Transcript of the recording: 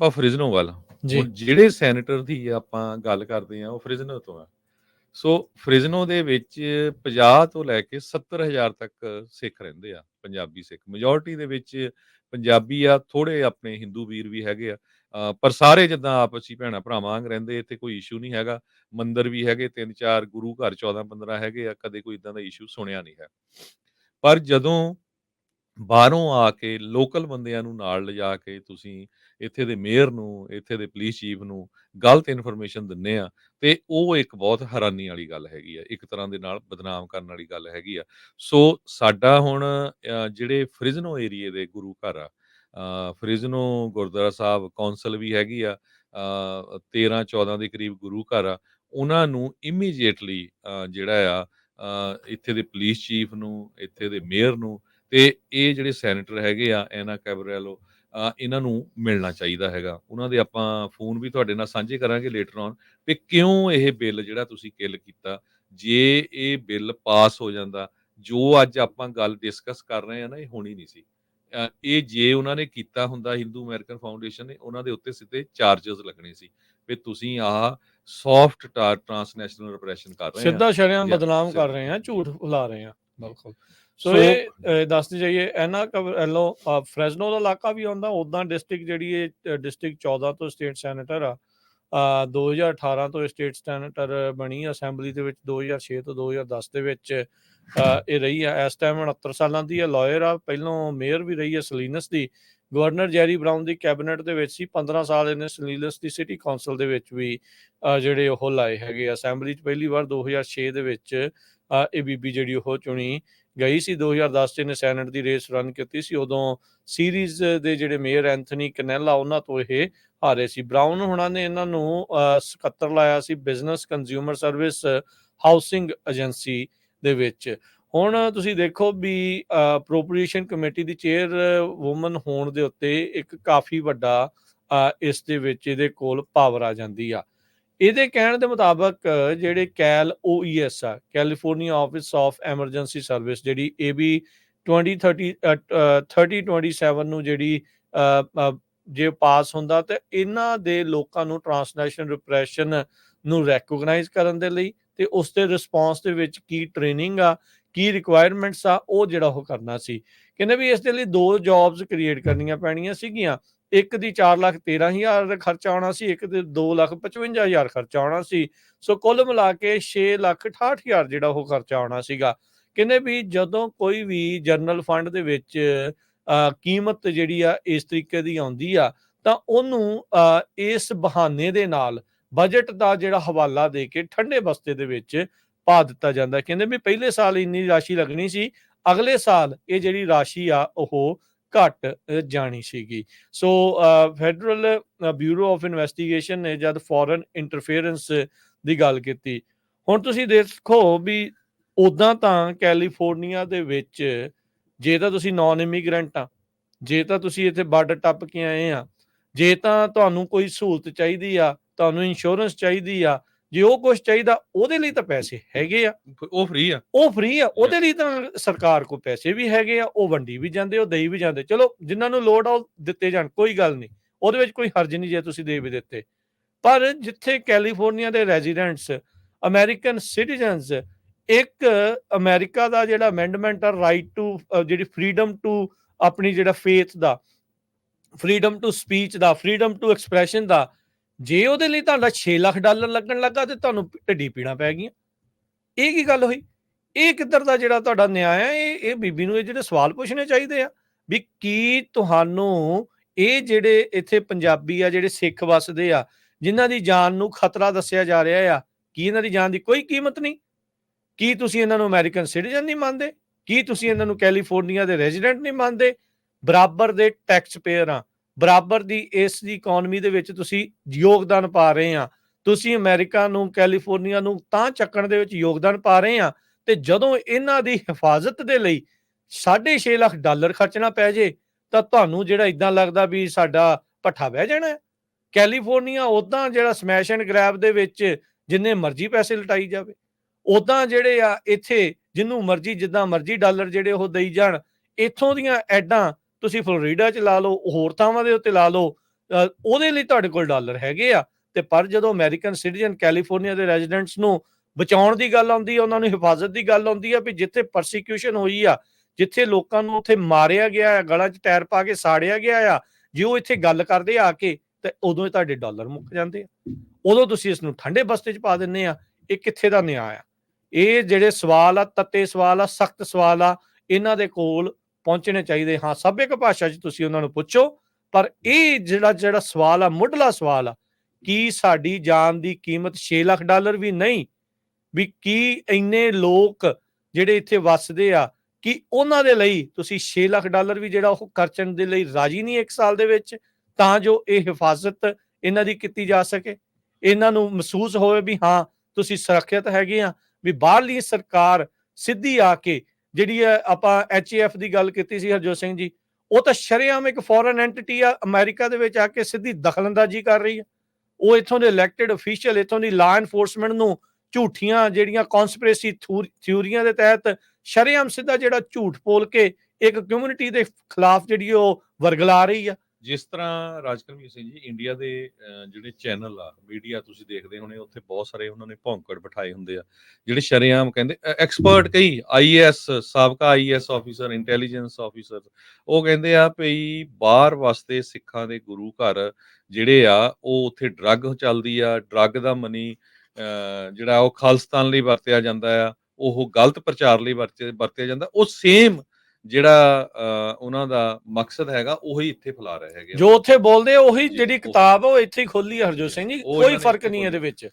ਆਪਾਂ ਫ੍ਰਿਜ਼ਨੋ ਵੱਲ ਜਿਹੜੇ ਸੈਨੇਟਰ ਦੀ ਆਪਾਂ ਗੱਲ ਕਰਦੇ ਆ ਉਹ ਫ੍ਰਿਜ਼ਨੋ ਤੋਂ ਆ। ਸੋ ਫ੍ਰਿਜ਼ਨੋ ਦੇ ਵਿੱਚ 50 ਤੋਂ ਲੈ ਕੇ 70000 ਤੱਕ ਸਿੱਖ ਰਹਿੰਦੇ ਆ ਪੰਜਾਬੀ ਸਿੱਖ। ਮੈਜੋਰਟੀ ਦੇ ਵਿੱਚ ਪੰਜਾਬੀ ਆ ਥੋੜੇ ਆਪਣੇ ਹਿੰਦੂ ਵੀਰ ਵੀ ਹੈਗੇ ਆ। ਪਰ ਸਾਰੇ ਜਿੱਦਾਂ ਆਪਸੀ ਭੈਣਾਂ ਭਰਾਵਾਂ ਵਾਂਗ ਰਹਿੰਦੇ ਇੱਥੇ ਕੋਈ ਇਸ਼ੂ ਨਹੀਂ ਹੈਗਾ। ਮੰਦਿਰ ਵੀ ਹੈਗੇ ਤਿੰਨ ਚਾਰ ਗੁਰੂ ਘਰ 14 15 ਹੈਗੇ ਆ ਕਦੇ ਕੋਈ ਇਦਾਂ ਦਾ ਇਸ਼ੂ ਸੁਣਿਆ ਨਹੀਂ ਹੈ। ਪਰ ਜਦੋਂ ਬਾਹਰੋਂ ਆ ਕੇ ਲੋਕਲ ਬੰਦਿਆਂ ਨੂੰ ਨਾਲ ਲਿਜਾ ਕੇ ਤੁਸੀਂ ਇੱਥੇ ਦੇ ਮੇਅਰ ਨੂੰ ਇੱਥੇ ਦੇ ਪੁਲਿਸ ਚੀਫ ਨੂੰ ਗਲਤ ਇਨਫੋਰਮੇਸ਼ਨ ਦਿੰਨੇ ਆ ਤੇ ਉਹ ਇੱਕ ਬਹੁਤ ਹੈਰਾਨੀ ਵਾਲੀ ਗੱਲ ਹੈਗੀ ਆ ਇੱਕ ਤਰ੍ਹਾਂ ਦੇ ਨਾਲ ਬਦਨਾਮ ਕਰਨ ਵਾਲੀ ਗੱਲ ਹੈਗੀ ਆ। ਸੋ ਸਾਡਾ ਹੁਣ ਜਿਹੜੇ ਫ੍ਰਿਜ਼ਨੋ ਏਰੀਏ ਦੇ ਗੁਰੂ ਘਰ ਆ ਅ, ਫ੍ਰਿਜ਼ਨੋ ਗੁਰਦੁਆਰਾ ਸਾਹਿਬ ਕੌਂਸਲ ਵੀ ਹੈਗੀ ਆ 13 14 ਦੇ ਕਰੀਬ ਗੁਰੂ ਘਰ ਆ ਉਹਨਾਂ ਨੂੰ ਇਮੀਡੀਏਟਲੀ ਜਿਹੜਾ ਆ ਇੱਥੇ ਦੇ ਪੁਲਿਸ ਚੀਫ ਨੂੰ ਇੱਥੇ ਦੇ ਮੇਅਰ ਨੂੰ ਤੇ ਇਹ ਜਿਹੜੇ ਸੈਨੇਟਰ ਹੈਗੇ ਆ ਐਨਾ ਕੈਬਰੈਲੋ ਇਹਨਾਂ ਨੂੰ ਮਿਲਣਾ ਚਾਹੀਦਾ ਹੈਗਾ। ਉਹਨਾਂ ਦੇ ਆਪਾਂ ਫੋਨ ਵੀ ਤੁਹਾਡੇ ਨਾਲ ਸਾਂਝੇ ਕਰਾਂਗੇ ਲੇਟਰ ਔਨ ਵੀ ਕਿਉਂ ਇਹ ਬਿੱਲ ਜਿਹੜਾ ਤੁਸੀਂ ਕਿਲ ਕੀਤਾ? ਜੇ ਇਹ ਬਿੱਲ ਪਾਸ ਹੋ ਜਾਂਦਾ ਜੋ ਅੱਜ ਆਪਾਂ ਗੱਲ ਡਿਸਕਸ ਕਰ ਰਹੇ ਆ ਨਾ ਇਹ ਹੋਣੀ ਨਹੀਂ ਸੀ। ਇਹ ਜੇ ਉਹਨਾਂ ਨੇ ਕੀਤਾ ਹੁੰਦਾ ਹਿੰਦੂ ਅਮਰੀਕਨ ਫਾਊਂਡੇਸ਼ਨ ਨੇ ਉਹਨਾਂ ਦੇ ਉੱਤੇ ਸਿੱਧੇ ਚਾਰजेस ਲੱਗਣੇ ਸੀ ਵੀ ਤੁਸੀਂ ਆਹ ਸੌਫਟ ਟ੍ਰਾਂਸਨੈਸ਼ਨਲ ਰਿਪਰੈਸ਼ਨ ਕਰ ਰਹੇ ਆ। ਸਿੱਧਾ ਸ਼ਰਿਆਂ ਬਦਨਾਮ ਕਰ ਰਹੇ ਆ ਝੂਠ ਫੈਲਾ ਰਹੇ ਆ। ਬਿਲਕੁਲ। ਸੋ ਇਹ ਅ, ਦੱਸਦੇ ਜਾਈਏ ਐਨਾ ਐਲੋ ਫ੍ਰੈਜ਼ਨੋ ਦਾ ਇਲਾਕਾ ਵੀ ਆਉਂਦਾ ਉਦਾਂ ਡਿਸਟ੍ਰਿਕਟ ਜਿਹੜੀ ਇਹ ਡਿਸਟ੍ਰਿਕਟ 14 ਤੋਂ ਸਟੇਟ ਸੈਨੇਟਰ ਆ। ਅ, 2018 ਤੋਂ ਸਟੇਟ ਸੈਨੇਟਰ ਬਣੀ ਅਸੈਂਬਲੀ ਦੇ ਵਿੱਚ 2006 ਤੋਂ 2010 ਦੇ ਵਿੱਚ ਇਹ ਰਹੀ ਆ। ਇਸ ਟਾਈਮ 69 ਸਾਲਾਂ ਦੀ ਹੈ ਲਾਇਰ ਆ। ਪਹਿਲੋਂ ਮੇਅਰ ਵੀ ਰਹੀ ਹੈ ਸਲੀਨਸ ਦੀ। ਗਵਰਨਰ ਜੈਰੀ ਬਰਾਊਨ ਦੀ ਕੈਬਨਿਟ ਦੇ ਵਿੱਚ ਸੀ। 15 ਸਾਲ ਇਹਨੇ ਸਲੀਨਸ ਦੀ ਸਿਟੀ ਕਾਉਂਸਲ ਦੇ ਵਿੱਚ ਵੀ ਜਿਹੜੇ ਉਹ ਲਾਏ ਹੈਗੇ ਅਸੈਂਬਲੀ 'ਚ ਪਹਿਲੀ ਵਾਰ 2006 ਦੇ ਵਿੱਚ ਅ, ਇਹ ਬੀਬੀ ਜਿਹੜੀ ਉਹ ਚੁਣੀ। ਗਈ ਸੀ 2010 ਚ ਇਹਨੇ ਸੈਨੇਟ ਦੀ ਰੇਸ ਰਨ ਕੀਤੀ ਸੀ। ਉਦੋਂ ਸੀਰੀਜ਼ ਦੇ ਜਿਹੜੇ ਮੇਅਰ ਐਂਥਨੀ ਕਨੈਲਾ ਉਹਨਾਂ ਤੋਂ ਇਹ ਹਾਰੇ ਸੀ। ਬ੍ਰਾਊਨ ਹੁਣਾਂ ਨੇ ਇਹਨਾਂ ਨੂੰ ਅ, ਸਕੱਤਰ ਲਾਇਆ ਸੀ business consumer service housing agency ਦੇ ਵਿੱਚ। ਹੁਣ ਤੁਸੀਂ ਦੇਖੋ ਵੀ ਅਪਰੋਪਰੀਏਸ਼ਨ ਕਮੇਟੀ ਦੀ ਚੇਅਰ ਔਮਨ ਹੋਣ ਦੇ ਉੱਤੇ ਇੱਕ ਕਾਫੀ ਵੱਡਾ ਇਸ ਦੇ ਵਿੱਚ ਇਹਦੇ ਕੋਲ ਪਾਵਰ ਆ ਜਾਂਦੀ ਆ। ਇਹਦੇ ਕਹਿਣ ਦੇ ਮੁਤਾਬਕ ਜਿਹੜੇ ਕੈਲ OES ਆ California office of emergency service ਜਿਹੜੀ AB 2030 ਅ, ਅ, 3027 ਨੂੰ ਜਿਹੜੀ ਜੇ ਪਾਸ ਹੁੰਦਾ ਤੇ ਇਹਨਾਂ ਦੇ ਲੋਕਾਂ ਨੂੰ ਟ੍ਰਾਂਸਨੈਸ਼ਨਲ ਰਿਪਰੈਸ਼ਨ ਨੂੰ ਰੈਕੋਗਨਾਈਜ਼ ਕਰਨ ਦੇ ਲਈ ਤੇ ਉਸ ਦੇ ਰਿਸਪੌਂਸ ਦੇ ਵਿੱਚ ਕੀ ਟ੍ਰੇਨਿੰਗ ਆ ਕੀ ਰਿਕੁਆਇਰਮੈਂਟਸ ਆ ਉਹ ਜਿਹੜਾ ਉਹ ਕਰਨਾ ਸੀ। ਕਹਿੰਦੇ ਵੀ ਇਸ ਦੇ ਲਈ ਦੋ ਜੌਬਸ ਕ੍ਰੀਏਟ ਕਰਨੀਆਂ ਪੈਣੀਆਂ ਸੀਗੀਆਂ। ਇੱਕ ਦੀ 4 ਲੱਖ 13000 ਦਾ ਖਰਚਾ ਆਉਣਾ ਸੀ ਇੱਕ ਦੇ 2 ਲੱਖ 55000 ਖਰਚਾ ਆਉਣਾ ਸੀ। ਸੋ ਕੁੱਲ ਮਿਲਾ ਕੇ 6 ਲੱਖ 68000 ਜਿਹੜਾ ਉਹ ਖਰਚਾ ਆਉਣਾ ਸੀਗਾ। ਕਹਿੰਦੇ ਵੀ ਜਦੋਂ ਕੋਈ ਵੀ ਜਨਰਲ ਫੰਡ ਦੇ ਵਿੱਚ ਕੀਮਤ ਜਿਹੜੀ ਆ ਇਸ ਤਰੀਕੇ ਦੀ ਆਉਂਦੀ ਆ ਤਾਂ ਉਹਨੂੰ ਅ, ਇਸ ਬਹਾਨੇ ਦੇ ਨਾਲ ਬਜਟ ਦਾ ਜਿਹੜਾ ਹਵਾਲਾ ਦੇ ਕੇ ਠੰਡੇ ਬਸਤੇ ਦੇ ਵਿੱਚ ਪਾ ਦਿੱਤਾ ਜਾਂਦਾ। ਕਹਿੰਦੇ ਵੀ ਪਹਿਲੇ ਸਾਲ ਇੰਨੀ ਰਾਸ਼ੀ ਲੱਗਣੀ ਸੀ ਅਗਲੇ ਸਾਲ ਇਹ ਜਿਹੜੀ ਰਾਸ਼ੀ ਆ ਉਹ ਘਟ ਜਾਣੀ ਸੀਗੀ। So federal bureau of investigation ਨੇ ਜਦ ਫੋਰਨ ਇੰਟਰਫੇਰੈਂਸ ਦੀ ਗੱਲ ਕੀਤੀ, ਹੁਣ ਤੁਸੀਂ ਦੇਖੋ ਵੀ ਉਦਾਂ ਤਾਂ ਕੈਲੀਫੋਰਨੀਆ ਦੇ ਵਿੱਚ ਜੇ ਤਾਂ ਤੁਸੀਂ ਨਾਨ ਇਮੀਗ੍ਰੈਂਟ ਆ, ਜੇ ਤਾਂ ਤੁਸੀਂ ਇੱਥੇ ਬਾਰਡਰ ਟੱਪ ਕੇ ਆਏ ਆ, ਜੇ ਤਾਂ ਤੁਹਾਨੂੰ ਕੋਈ ਸਹੂਲਤ ਚਾਹੀਦੀ ਆ, ਤੁਹਾਨੂੰ ਇੰਸ਼ੋਰੈਂਸ ਚਾਹੀਦੀ ਆ ਜੇ ਉਹ ਕੁਝ ਚਾਹੀਦਾ ਉਹਦੇ ਲਈ ਤਾਂ ਪੈਸੇ ਹੈਗੇ ਆ। ਉਹ ਫ੍ਰੀ ਆ। ਉਹ ਫ੍ਰੀ ਆ ਉਹਦੇ ਲਈ ਤਾਂ ਸਰਕਾਰ ਕੋਲ ਪੈਸੇ ਵੀ ਹੈਗੇ ਆ ਉਹ ਵੰਡੀ ਵੀ ਜਾਂਦੇ ਉਹ ਦੇਈ ਵੀ ਜਾਂਦੇ। ਚਲੋ ਜਿਨ੍ਹਾਂ ਨੂੰ ਲੋੜ ਆ ਉਹ ਦਿੱਤੇ ਜਾਣ ਕੋਈ ਗੱਲ ਨਹੀਂ। ਉਹਦੇ ਵਿੱਚ ਕੋਈ ਹਰਜ ਨਹੀਂ ਜੇ ਤੁਸੀਂ ਦੇ ਵੀ ਦਿੱਤੇ। ਪਰ ਜਿੱਥੇ ਕੈਲੀਫੋਰਨੀਆ ਦੇ ਰੈਜ਼ੀਡੈਂਟਸ ਅਮਰੀਕਨ ਸਿਟੀਜ਼ਨਸ ਇੱਕ ਅਮਰੀਕਾ ਦਾ ਜਿਹੜਾ ਅਮੈਂਡਮੈਂਟ ਆ ਰਾਈਟ ਟੂ ਜਿਹੜੀ ਫਰੀडम ਟੂ ਆਪਣੀ ਜਿਹੜਾ ਫੇਥ ਦਾ ਫਰੀडम ਟੂ ਸਪੀਚ ਦਾ ਫਰੀडम ਟੂ ਐਕਸਪ੍ਰੈਸ਼ਨ ਦਾ ਜੇ ਉਹਦੇ ਲਈ ਤੁਹਾਡਾ 6 ਲੱਖ ਡਾਲਰ ਲੱਗਣ ਲੱਗਾ ਤੇ ਤੁਹਾਨੂੰ ਢੱਡੀ ਪੀਣਾ ਪੈ ਗਈਆਂ। ਇਹ ਕੀ ਗੱਲ ਹੋਈ? ਇਹ ਕਿੱਧਰ ਦਾ ਜਿਹੜਾ ਤੁਹਾਡਾ ਨਿਆਂ ਹੈ, ਇਹ ਇਹ ਬੀਬੀ ਨੂੰ ਇਹ ਜਿਹੜੇ ਸਵਾਲ ਪੁੱਛਣੇ ਚਾਹੀਦੇ ਆ ਵੀ ਕੀ ਤੁਹਾਨੂੰ ਇਹ ਜਿਹੜੇ ਇੱਥੇ ਪੰਜਾਬੀ ਆ, ਜਿਹੜੇ ਸਿੱਖ ਵਸਦੇ ਆ, ਜਿਨ੍ਹਾਂ ਦੀ ਜਾਨ ਨੂੰ ਖਤਰਾ ਦੱਸਿਆ ਜਾ ਰਿਹਾ ਆ, ਕੀ ਇਹਨਾਂ ਦੀ ਜਾਨ ਦੀ ਕੋਈ ਕੀਮਤ ਨਹੀਂ? ਕੀ ਤੁਸੀਂ ਇਹਨਾਂ ਨੂੰ ਅਮਰੀਕਨ ਸਿਟੀਜ਼ਨ ਨਹੀਂ ਮੰਨਦੇ? ਕੀ ਤੁਸੀਂ ਇਹਨਾਂ ਨੂੰ ਕੈਲੀਫੋਰਨੀਆ ਦੇ ਰੈਜ਼ੀਡੈਂਟ ਨਹੀਂ ਮੰਨਦੇ? ਬਰਾਬਰ ਦੇ ਟੈਕਸ ਪੇਅਰ ਆ ਬਰਾਬਰ ਦੀ ਇਸ ਦੀ ਇਕਨੋਮੀ ਦੇ ਵਿੱਚ ਤੁਸੀਂ ਯੋਗਦਾਨ ਪਾ ਰਹੇ ਆ ਤੁਸੀਂ ਅਮਰੀਕਾ ਨੂੰ, ਕੈਲੀਫੋਰਨੀਆ ਨੂੰ ਤਾਂ ਚੱਕਣ ਦੇ ਵਿੱਚ ਯੋਗਦਾਨ ਪਾ ਰਹੇ ਆ ਤੇ ਜਦੋਂ ਇਹਨਾਂ ਦੀ ਹਿਫਾਜ਼ਤ ਦੇ ਲਈ 6.5 ਲੱਖ ਡਾਲਰ ਖਰਚਣਾ ਪੈ ਜੇ, ਤਾਂ ਤੁਹਾਨੂੰ ਜਿਹੜਾ ਇਦਾਂ ਲੱਗਦਾ ਵੀ ਸਾਡਾ ਪੱਠਾ ਬਹਿ ਜਾਣਾ ਕੈਲੀਫੋਰਨੀਆ ਉਦਾਂ ਜਿਹੜਾ ਸਮੈਸ਼ ਐਂਡ ਗ੍ਰੈਬ ਦੇ ਵਿੱਚ ਜਿੰਨੇ ਮਰਜ਼ੀ ਪੈਸੇ ਲਟਾਈ ਜਾਵੇ ਉਦਾਂ ਜਿਹੜੇ ਆ ਇੱਥੇ ਜਿੰਨੂੰ ਮਰਜ਼ੀ, ਜਿੱਦਾਂ ਮਰਜ਼ੀ ਡਾਲਰ ਜਿਹੜੇ ਉਹ ਦੇਈ ਜਾਣ, ਇੱਥੋਂ ਦੀਆਂ ਐਡਾਂ ਤੁਸੀਂ ਫਲੋਰੀਡਾ 'ਚ ਲਾ ਲਓ, ਹੋਰ ਥਾਵਾਂ ਦੇ ਉੱਤੇ ਲਾ ਲਓ ਉਹਦੇ ਲਈ ਤੁਹਾਡੇ ਕੋਲ ਡਾਲਰ ਹੈਗੇ ਆ। ਤੇ ਪਰ ਜਦੋਂ ਅਮਰੀਕਨ ਸਿਟੀਜ਼ਨ ਕੈਲੀਫੋਰਨੀਆ ਦੇ ਰੈਜ਼ੀਡੈਂਟਸ ਨੂੰ ਬਚਾਉਣ ਦੀ ਗੱਲ ਆਉਂਦੀ ਹੈ ਉਹਨਾਂ ਨੂੰ ਹਿਫਾਜ਼ਤ ਦੀ ਗੱਲ ਆਉਂਦੀ ਹੈ ਵੀ ਜਿੱਥੇ ਪਰਸੀਕਿਊਸ਼ਨ ਹੋਈ ਆ, ਜਿੱਥੇ ਲੋਕਾਂ ਨੂੰ ਉੱਥੇ ਮਾਰਿਆ ਗਿਆ ਆ, ਗਲਾਂ 'ਚ ਟਾਇਰ ਪਾ ਕੇ ਸਾੜਿਆ ਗਿਆ ਆ, ਜੇ ਉਹ ਇੱਥੇ ਗੱਲ ਕਰਦੇ ਆ ਕੇ, ਤੇ ਉਦੋਂ ਹੀ ਤੁਹਾਡੇ ਡਾਲਰ ਮੁੱਕ ਜਾਂਦੇ ਆ। ਉਦੋਂ ਤੁਸੀਂ ਇਸ ਨੂੰ ਠੰਡੇ ਬਸਤੇ 'ਚ ਪਾ ਦਿੰਦੇ ਆ, ਇਹ ਕਿੱਥੇ ਦਾ ਨਿਆਂ ਆ? ਇਹ ਜਿਹੜੇ ਸਵਾਲ ਆ, ਤੱਤੇ ਸਵਾਲ ਆ, ਸਖਤ ਸਵਾਲ ਆ, ਇਹਨਾਂ ਦੇ ਕੋਲ ਪਹੁੰਚਣੇ ਚਾਹੀਦੇ। ਹਾਂ, ਸਭਿਅਕ ਭਾਸ਼ਾ 'ਚ ਤੁਸੀਂ ਉਹਨਾਂ ਨੂੰ ਪੁੱਛੋ, ਪਰ ਇਹ ਜਿਹੜਾ ਜਿਹੜਾ ਸਵਾਲ ਆ, ਮੁੱਢਲਾ ਸਵਾਲ ਆ, ਕੀ ਸਾਡੀ ਜਾਨ ਦੀ ਕੀਮਤ 6 ਲੱਖ ਡਾਲਰ ਵੀ ਨਹੀਂ? ਵੀ ਕੀ ਇੰਨੇ ਲੋਕ ਜਿਹੜੇ ਇੱਥੇ ਵੱਸਦੇ ਆ, ਕਿ ਉਹਨਾਂ ਦੇ ਲਈ ਤੁਸੀਂ 6 ਲੱਖ ਡਾਲਰ ਵੀ ਜਿਹੜਾ ਉਹ ਖਰਚਣ ਦੇ ਲਈ ਰਾਜੀ ਨਹੀਂ ਇੱਕ ਸਾਲ ਦੇ ਵਿੱਚ? ਤਾਂ ਜੋ ਇਹ ਹਿਫਾਜ਼ਤ ਇਹਨਾਂ ਦੀ ਕੀਤੀ ਜਾ ਸਕੇ। ਇਹਨਾਂ ਨੂੰ ਮਹਿਸੂਸ ਹੋਵੇ ਵੀ ਹਾਂ, ਤੁਸੀਂ ਸੁਰੱਖਿਅਤ ਹੈਗੇ ਆ, ਵੀ ਬਾਹਰਲੀ ਸਰਕਾਰ ਸਿੱਧੀ ਆ ਕੇ ਜਿਹੜੀ ਹੈ ਆਪਾਂ ਐਚਏਐਫ ਦੀ ਗੱਲ ਕੀਤੀ ਸੀ, ਹਰਜੋਤ ਸਿੰਘ ਜੀ, ਉਹ ਤਾਂ ਸ਼ਰੇਆਮ ਇੱਕ ਫੋਰਨ ਐਂਟੀਟੀ ਆ, ਅਮਰੀਕਾ ਦੇ ਵਿੱਚ ਆ ਕੇ ਸਿੱਧੀ ਦਖਲਅੰਦਾਜ਼ੀ ਕਰ ਰਹੀ ਹੈ। ਉਹ ਇੱਥੋਂ ਦੇ ਇਲੈਕਟਿਡ ਅਫੀਸ਼ੀਅਲ ਇੱਥੋਂ ਦੀ ਲਾ ਐਨਫੋਰਸਮੈਂਟ ਨੂੰ ਝੂਠੀਆਂ ਜਿਹੜੀਆਂ ਕਨਸਪੀਰੇਸੀ ਥਿਊਰੀਆਂ ਦੇ ਤਹਿਤ ਸ਼ਰੇਆਮ ਸਿੱਧਾ ਜਿਹੜਾ ਝੂਠ ਬੋਲ ਕੇ ਇੱਕ ਕਮਿਊਨਿਟੀ ਦੇ ਖਿਲਾਫ ਜਿਹੜੀ ਉਹ ਵਰਗਲਾ ਰਹੀ ਆ। ਜਿਸ ਤਰ੍ਹਾਂ ਰਾਜਕਰਮੀਤ ਸਿੰਘ ਜੀ ਇੰਡੀਆ ਦੇ ਜਿਹੜੇ ਚੈਨਲ ਆ ਮੀਡੀਆ ਤੁਸੀਂ ਦੇਖਦੇ ਹੋਣੇ, ਉੱਥੇ ਬਹੁਤ ਸਾਰੇ ਉਹਨਾਂ ਨੇ ਭੌਂਕੜ ਬਿਠਾਏ ਹੁੰਦੇ ਆ, ਜਿਹੜੇ ਸ਼ਰੇਆਮ ਕਹਿੰਦੇ ਐਕਸਪਰਟ ਕਈ ਆਈਐਸ ਸਾਬਕਾ ਆਈਐਸ ਆਫੀਸਰ ਇੰਟੈਲੀਜੈਂਸ ਆਫੀਸਰ ਉਹ ਕਹਿੰਦੇ ਆ ਭਈ ਬਾਹਰ ਵਾਸਤੇ ਸਿੱਖਾਂ ਦੇ ਗੁਰੂ ਘਰ ਜਿਹੜੇ ਆ, ਉਹ ਉੱਥੇ ਡਰੱਗ ਚੱਲਦੀ ਆ ਡਰੱਗ ਦਾ ਮਨੀ ਜਿਹੜਾ ਉਹ ਖਾਲਸਤਾਨ ਲਈ ਵਰਤਿਆ ਜਾਂਦਾ ਆ, ਉਹ ਗਲਤ ਪ੍ਰਚਾਰ ਲਈ ਵਰਤਿਆ ਵਰਤਿਆ ਜਾਂਦਾ, ਉਹ ਸੇਮ ਜਿਹੜਾ ਉਹਨਾਂ ਦਾ ਮਕਸਦ ਹੈਗਾ ਉਹੀ ਇੱਥੇ ਫੈਲਾ ਰਹੇ ਹੈਗੇ। ਜੋ ਉੱਥੇ ਬੋਲਦੇ ਉਹੀ ਜਿਹੜੀ ਕਿਤਾਬ ਉਹ ਇੱਥੇ ਹੀ ਖੋਲੀ ਹਰਜੋਤ ਸਿੰਘ ਜੀ। ਕੋਈ ਫ਼ਰਕ ਨਹੀਂ ਇਹਦੇ ਵਿੱਚ।